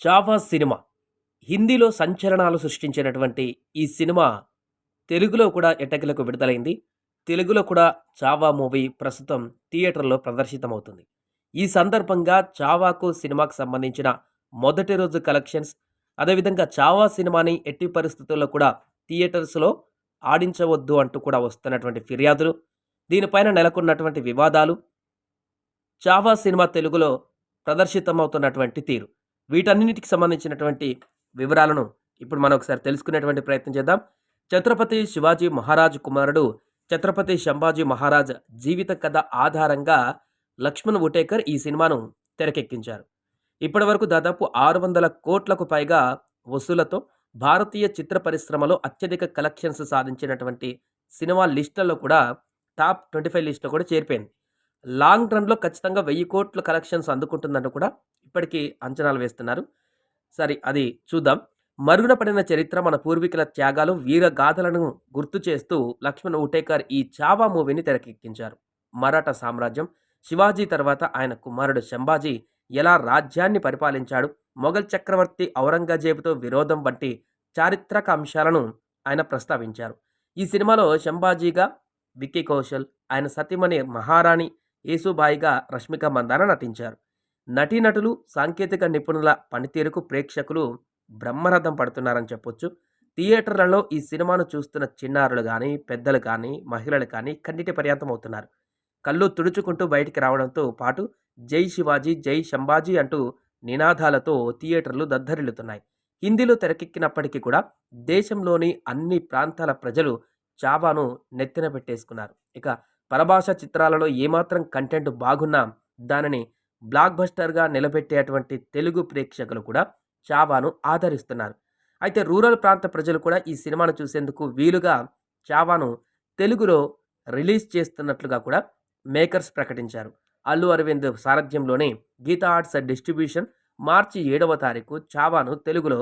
Chhaava cinema. హిందీలో సంచలనాలు సృష్టించినటువంటి ఈ సినిమా తెలుగులో కూడా ఎట్టకేలకు విడుదలైంది. తెలుగులో కూడా చావా మూవీ ప్రస్తుతం థియేటర్లో ప్రదర్శితమవుతుంది. ఈ సందర్భంగా చావాకు సినిమాకు సంబంధించిన మొదటి రోజు కలెక్షన్స్ అదేవిధంగా చావా సినిమాని ఎట్టి పరిస్థితుల్లో కూడా థియేటర్స్లో ఆడించవద్దు అంటూ కూడా వస్తున్నటువంటి ఫిర్యాదులు దీనిపైన నెలకొన్నటువంటి వివాదాలు చావా సినిమా తెలుగులో ప్రదర్శితమవుతున్నటువంటి తీరు. వీటన్నిటికి సంబంధించినటువంటి వివరాలను ఇప్పుడు మనం ఒకసారి తెలుసుకునేటువంటి ప్రయత్నం చేద్దాం. ఛత్రపతి శివాజీ మహారాజ్ కుమారుడు ఛత్రపతి శంభాజీ మహారాజ్ జీవిత కథ ఆధారంగా లక్ష్మణ్ ఉటేకర్ ఈ సినిమాను తెరకెక్కించారు. ఇప్పటివరకు దాదాపు ఆరు వందల కోట్లకు పైగా వసూలతో భారతీయ చిత్ర పరిశ్రమలో అత్యధిక కలెక్షన్స్ సాధించినటువంటి సినిమా లిస్టులలో కూడా టాప్ ట్వంటీ ఫైవ్ లిస్టులో కూడా చేరిపోయింది. లాంగ్ రన్లో ఖచ్చితంగా వెయ్యి కోట్ల కలెక్షన్స్ అందుకుంటుందంటూ కూడా ఇప్పటికీ అంచనాలు వేస్తున్నారు. సరే అది చూద్దాం. మరుగున పడిన చరిత్ర మన పూర్వీకుల త్యాగాలు వీర గాథలను గుర్తు చేస్తూ లక్ష్మణ్ ఉటేకర్ ఈ చావా మూవీని తెరకెక్కించారు. మరాఠా సామ్రాజ్యం శివాజీ తర్వాత ఆయన కుమారుడు శంభాజీ ఎలా రాజ్యాన్ని పరిపాలించాడు మొఘల్ చక్రవర్తి ఔరంగజేబుతో విరోధం వంటి చారిత్రక అంశాలను ఆయన ప్రస్తావించారు. ఈ సినిమాలో శంభాజీగా విక్కీ కౌశల్ ఆయన సతీమణి మహారాణి యేసుబాయిగా రష్మిక మందాన నటించారు. నటీనటులు సాంకేతిక నిపుణుల పనితీరుకు ప్రేక్షకులు బ్రహ్మరథం పడుతున్నారని చెప్పొచ్చు. థియేటర్లలో ఈ సినిమాను చూస్తున్న చిన్నారులు కానీ పెద్దలు కానీ మహిళలు కానీ కన్నిటి పర్యాంతం అవుతున్నారు. కళ్ళు తుడుచుకుంటూ బయటికి రావడంతో పాటు జై శివాజీ జై శంభాజీ అంటూ నినాదాలతో థియేటర్లు దద్దరిల్లుతున్నాయి. హిందీలో తెరకెక్కినప్పటికీ కూడా దేశంలోని అన్ని ప్రాంతాల ప్రజలు చావాను నెత్తిన పెట్టేసుకున్నారు. ఇక పరభాష చిత్రాలలో ఏమాత్రం కంటెంట్ బాగున్నా దానిని బ్లాక్ బస్టర్గా నిలబెట్టేటువంటి తెలుగు ప్రేక్షకులు కూడా చావాను ఆదరిస్తున్నారు. అయితే రూరల్ ప్రాంత ప్రజలు కూడా ఈ సినిమాను చూసేందుకు వీలుగా చావాను తెలుగులో రిలీజ్ చేస్తున్నట్లుగా కూడా మేకర్స్ ప్రకటించారు. అల్లు అరవింద్ సారథ్యంలోని గీతా ఆర్ట్స్ డిస్ట్రిబ్యూషన్ మార్చి ఏడవ తారీఖు చావాను తెలుగులో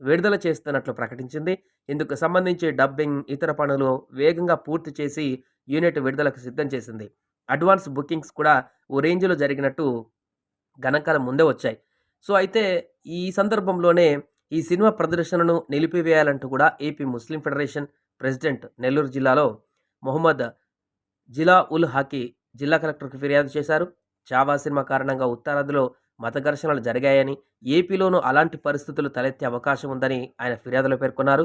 విడుదల చేస్తున్నట్లు ప్రకటించింది. ఇందుకు సంబంధించి డబ్బింగ్ ఇతర పనులు వేగంగా పూర్తి చేసి యూనిట్ విడుదలకు సిద్ధం చేసింది. అడ్వాన్స్ బుకింగ్స్ కూడా ఓ రేంజ్లో జరిగినట్టు గణాంకాల ముందే వచ్చాయి. సో అయితే ఈ సందర్భంలోనే ఈ సినిమా ప్రదర్శనను నిలిపివేయాలంటూ కూడా AP Muslim federation president Nellore జిల్లాలో మొహమ్మద్ జిలా ఉల్ హాకీ జిల్లా కలెక్టర్కు ఫిర్యాదు చేశారు. చావా సినిమా కారణంగా ఉత్తరాదిలో మత ఘర్షణలు జరిగాయని ఏపీలోనూ అలాంటి పరిస్థితులు తలెత్తే అవకాశం ఉందని ఆయన ఫిర్యాదులో పేర్కొన్నారు.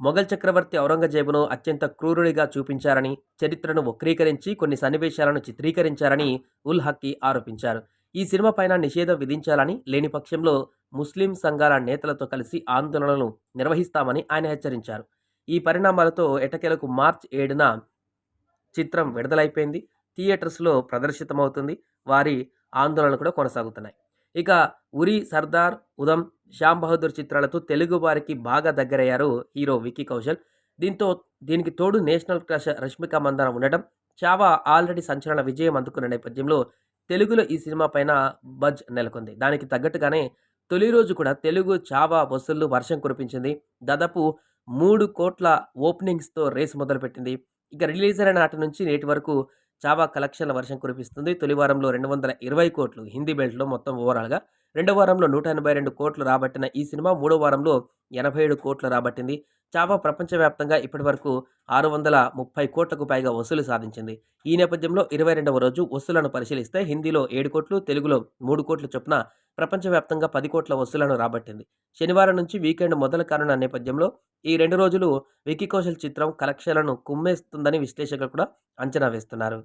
మొఘల్ చక్రవర్తి ఔరంగజేబును అత్యంత క్రూరుడిగా చూపించారని చరిత్రను వక్రీకరించి కొన్ని సన్నివేశాలను చిత్రీకరించారని ఉల్ హక్కీ ఆరోపించారు. ఈ సినిమా పైన నిషేధం విధించాలని లేని పక్షంలో ముస్లిం సంఘాల నేతలతో కలిసి ఆందోళనలు నిర్వహిస్తామని ఆయన హెచ్చరించారు. ఈ పరిణామాలతో ఎటకెలకు మార్చ్ ఏడున చిత్రం విడుదలైపోయింది. థియేటర్స్లో ప్రదర్శితమవుతుంది. వారి ఆందోళనలు కూడా కొనసాగుతున్నాయి. ఇక ఉరి సర్దార్ ఉదమ్ శ్యామ్ బహదూర్ చిత్రాలతో తెలుగు వారికి బాగా దగ్గరయ్యారు హీరో విక్కీ కౌశల్. దీంతో దీనికి తోడు నేషనల్ క్రష్ రష్మిక మందన ఉండటం చావా ఆల్రెడీ సంచలన విజయం అందుకున్న నేపథ్యంలో తెలుగులో ఈ సినిమా పైన బజ్ నెలకొంది. దానికి తగ్గట్టుగానే తొలి రోజు కూడా తెలుగు చావా వసూళ్ళు వర్షం కురిపించింది. దాదాపు మూడు కోట్ల ఓపెనింగ్స్తో రేస్ మొదలుపెట్టింది. ఇక రిలీజ్ అయిన నాటి నుంచి నేటి వరకు చావా కలెక్షన్ల వర్షం కురిపిస్తుంది. తొలి వారంలో రెండు వందల ఇరవై కోట్లు హిందీ బెల్ట్లో మొత్తం ఓవరాల్గా. రెండో వారంలో నూట ఎనభై రెండు కోట్లు రాబట్టిన ఈ సినిమా మూడో వారంలో ఎనభై ఏడు కోట్లు రాబట్టింది. చావా ప్రపంచవ్యాప్తంగా ఇప్పటి వరకు ఆరు వందల ముప్పై కోట్లకు పైగా వసూలు సాధించింది. ఈ నేపథ్యంలో ఇరవై రెండవ రోజు వసూలను పరిశీలిస్తే హిందీలో ఏడు కోట్లు తెలుగులో మూడు కోట్ల చొప్పున ప్రపంచవ్యాప్తంగా పది కోట్ల వసూలను రాబట్టింది. శనివారం నుంచి వీకెండ్ మొదలు కానున్న నేపథ్యంలో ఈ రెండు రోజులు వికీ కౌశల్ చిత్రం కలెక్షన్లను కుమ్మేస్తుందని విశ్లేషకులు కూడా అంచనా వేస్తున్నారు.